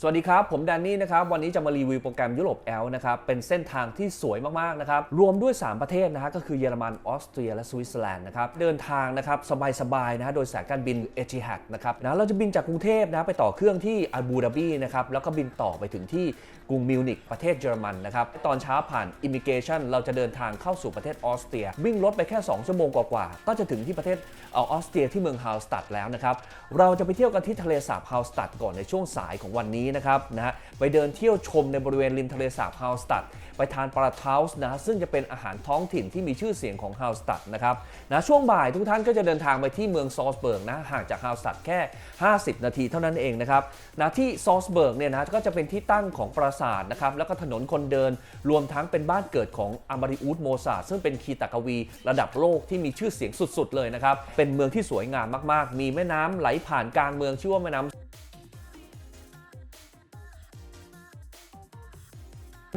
สวัสดีครับ ผมแดนนี่นะครับ วันนี้จะมารีวิวโปรแกรมยุโรปแอลนะครับ เป็นเส้นทางที่สวยมาก ๆ นะครับ รวมด้วย 3 ประเทศนะฮะก็คือเยอรมัน ออสเตรีย และสวิตเซอร์แลนด์นะครับ เดินทางนะครับ สบาย ๆ นะฮะโดยสายการบินเอจิฮัดนะครับนะเราจะบินจากกรุงเทพนะไปต่อเครื่องที่อาบูดาบีนะครับ แล้วก็บินต่อไปถึงที่กรุงมิวนิกประเทศเยอรมันนะครับ ตอนเช้าผ่านอิมิเกชันเราจะเดินทางเข้าสู่ประเทศออสเตรีย วิ่งรถไปแค่ 2 ชั่วโมงกว่าๆก็จะถึงที่ประเทศออออสเตรียที่เมืองฮาวสตัดแล้วนะครับเราจะไปเที่ยวกันที่ทะเลสาบฮาวสตัดก่อนในช่วงสายของวันนี้นะครับนะฮะไปเดินเที่ยวชมในบริเวณริมทะเลสาบฮาวสตัดไปทานปลาเทาส์นะฮะซึ่งจะเป็นอาหารท้องถิ่นที่มีชื่อเสียงของฮาวสตัดนะครับนะช่วงบ่ายทุกท่านก็จะเดินทางไปที่เมืองซอสเบิร์กนะห่างจากฮาวสตัดแค่ 50 นาทีเท่านั้นเองนะครับนะที่ซอสเบิร์กเนี่ยนะก็จะเป็นที่ตั้งของปราสาทนะครับแล้วก็ถนนคนเดินรวมทั้งเป็นบ้านเกิดของอามาริอุสโมซาซึ่งเป็นคีตากวีระดับโลกที่มีชื่อเสียงสุดๆ เลยนะครับเป็นเมืองที่สวยงามมากๆ มีแม่น้ำไหลผ่านกลางเมืองชื่อว่าแม่น้ำ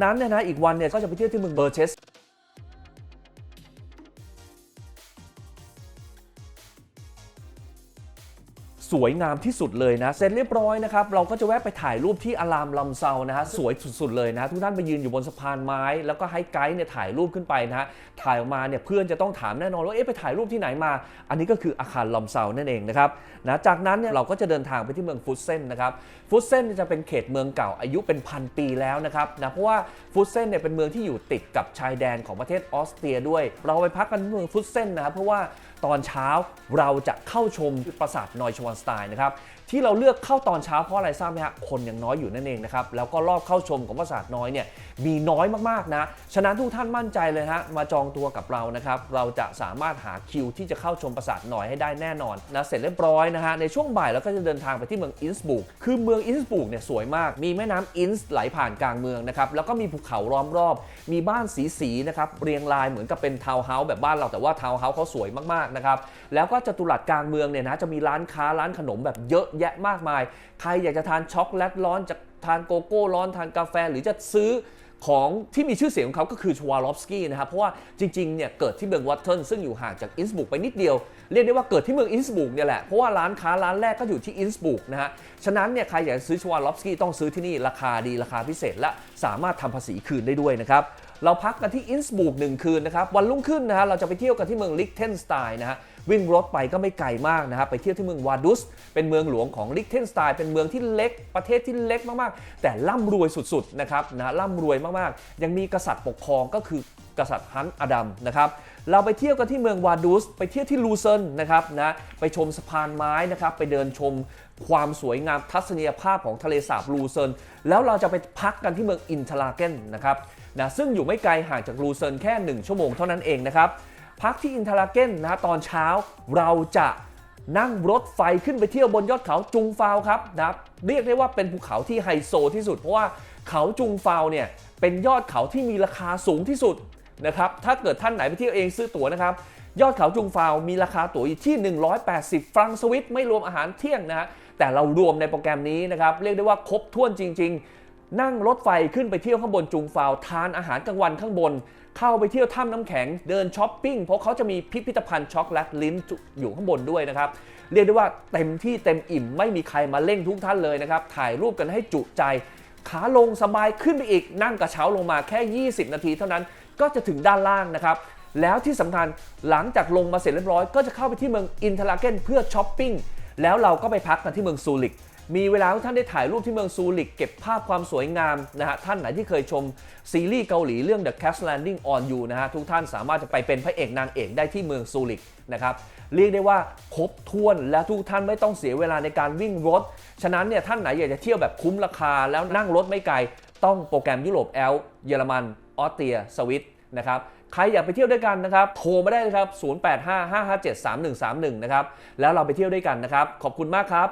นั้นเนี่ยนะอีกวันเนี่ยก็จะไปเที่ยวที่เมืองเบอร์เชส สวยงามที่สุดเลยนะ เสร็จเรียบร้อยนะครับ เราก็จะแวะไปถ่ายรูปที่อารามลำเซานะฮะสวยสุดๆเลยนะ ทุกท่านไปยืนอยู่บนสะพานไม้ แล้วก็ให้ไกด์เนี่ยถ่ายรูปขึ้นไปนะฮะถ่ายออกมาเนี่ยเพื่อนจะต้องถามแน่นอนว่าเอ๊ะไปถ่ายรูปที่ไหนมา อันนี้ก็คืออาคารลำเซานั่นเองนะครับนะจากนั้นเนี่ยเราก็จะเดินทางไปที่เมืองฟุตเซนนะครับฟุตเซนจะเป็นเขตเมืองเก่าอายุเป็นพันปีแล้วนะครับนะเพราะว่าฟุตเซนเนี่ยเป็นเมืองที่อยู่ติดกับชายแดนของประเทศออสเตรียด้วย เราไปพักกันที่เมืองฟุตเซนนะครับเพราะว่า ตอนเช้าเราจะเข้าชมปราสาทนอยชวานสไตน์นะครับที่เราเลือกเข้าตอนเช้าเพราะอะไรทราบไหมฮะคนยังน้อยอยู่นั่นเองนะครับแล้วก็รอบเข้าชมของปราสาทน้อยเนี่ยมีน้อยมากๆนะฉะนั้นทุกท่านมั่นใจเลยฮะมาจองตัวกับเรานะครับเราจะสามารถหาคิวที่จะเข้าชมปราสาทน้อยให้ได้แน่นอนนะเสร็จเรียบร้อยนะฮะในช่วงบ่ายเราก็จะเดินทางไปที่เมืองอินสบุกคือเมืองอินสบุกเนี่ยสวยมาก มีแม่น้ำอินส์ไหลผ่านกลางเมืองนะครับแล้วก็มีภูเขาล้อมรอบ มีบ้านสีๆนะครับเรียงรายเหมือนกับเป็นทาวน์เฮาส์แบบบ้านเราแต่ว่าทาวน์เฮาส์เขาสวยมากๆนะครับ แล้วก็จตุรัสกลางเมืองเนี่ยนะจะมีร้านค้าร้านขนมแบบเยอะแยะมากมาย ใครอยากจะทานช็อกโกแลตร้อนจะทานโกโก้ร้อนทานกาแฟหรือจะซื้อ ของที่มีชื่อเสียงของเขาก็คือชวาลอฟสกี้นะครับ เพราะว่าจริงๆเนี่ยเกิดที่เมืองวัตเทิลซึ่งอยู่ห่างจากอินสบุกไปนิดเดียว เรียกได้ว่าเกิดที่เมืองอินสบุกเนี่ยแหละ เพราะว่าร้านค้าร้านแรกก็อยู่ที่อินสบุกนะฮะ ฉะนั้นเนี่ยใครอยากจะซื้อชวาลอฟสกี้ต้องซื้อที่นี่ราคาดีราคาพิเศษและสามารถทำภาษีคืนได้ด้วยนะครับเราพักกันที่อินสบุกหนึ่งคืนนะครับวันรุ่งขึ้นนะฮะเราจะไปเที่ยวกันที่เมืองลิกเทนสไตน์นะฮะ วิ่งรถไปก็ไม่ไกลมากนะครับไปเที่ยวที่เมืองวาดุส เป็นเมืองหลวงของลิกเทนสไตน์เป็นเมืองที่เล็กประเทศที่เล็กมากๆ แต่ร่ำรวยสุดๆนะครับนะร่ำรวยมากๆ ยังมีกษัตริย์ปกครองก็คือกษัตริย์ฮันอดัมนะครับ เราไปเที่ยวกันที่เมืองวาดุสไปเที่ยวที่ลูเซนนะครับนะ ไปชมสะพานไม้นะครับ ไปเดินชมความสวยงามทัศนียภาพของทะเลสาบลูเซน แล้วเราจะไปพักกันที่เมืองอินทราเกนนะครับนะ ซึ่งอยู่ไม่ไกลห่างจากลูเซนแค่ 1 ชั่วโมงเท่านั้นเองนะครับ พักที่อินทราเกนนะตอนเช้าเราจะนั่งรถไฟขึ้นไปเที่ยวบนยอดเขาจุงฟาวครับนะเรียกได้ว่าเป็นภูเขาที่ไฮโซที่สุด เพราะว่าเขาจุงฟาวเนี่ยเป็นยอดเขาที่มีราคาสูงที่สุดนะครับถ้าเกิดท่านไหนไปเที่ยวเองซื้อตั๋วนะครับยอดเขาจุงฟาวมีราคาตั๋วอยู่ที่ 180 ฟรังสวิตไม่รวมอาหารเที่ยงนะฮะแต่เรารวมในโปรแกรมนี้นะครับเรียกได้ว่าครบถ้วนจริง ๆ นั่งรถไฟขึ้นไปเที่ยวข้างบนจุงฟาวทานอาหารกลางวันข้างบน เข้าไปเที่ยวถ้ำน้ำแข็งเดินช้อปปิ้งเพราะเขาจะมีพิพิธภัณฑ์ช็อกโกแลตลิ้นอยู่ข้างบนด้วยนะครับ เรียกได้ว่าเต็มที่เต็มอิ่มไม่มีใครมาเร่งทุกท่านเลยนะครับ ถ่ายรูปกันให้จุใจ ขาลงสบายขึ้นไปอีกนั่งกระเช้าลงมาแค่ 20 นาทีเท่านั้นก็จะถึงด้านล่างนะครับแล้วที่สำคัญหลังจากลงมาเสร็จเรียบร้อย ก็จะเข้าไปที่เมืองอินทราเกนเพื่อช้อปปิ้งแล้วเราก็ไปพักกันที่เมืองซูริก มีเวลาท่านได้ถ่ายรูปที่เมืองซูริกเก็บภาพความสวยงามนะฮะท่านไหนที่เคยชมซีรีส์เกาหลีเรื่อง The Cast Landing on You นะฮะทุกท่านสามารถจะไปเป็นพระเอกนางเอกได้ที่เมืองซูริกนะครับเรียกได้ว่าครบถ้วนและทุกท่านไม่ต้องเสียเวลาในการวิ่งรถ ฉะนั้นเนี่ยท่านไหนอยากจะเที่ยวแบบคุ้มราคาแล้วนั่งรถไม่ไกล ต้องโปรแกรมยุโรปแอลเยอรมันออสเตรียสวิตนะครับใครอยากไปเที่ยวด้วยกันนะครับ โทรมาได้เลยครับ 0855573131 นะครับ แล้วเราไปเที่ยวด้วยกันนะครับ ขอบคุณมากครับ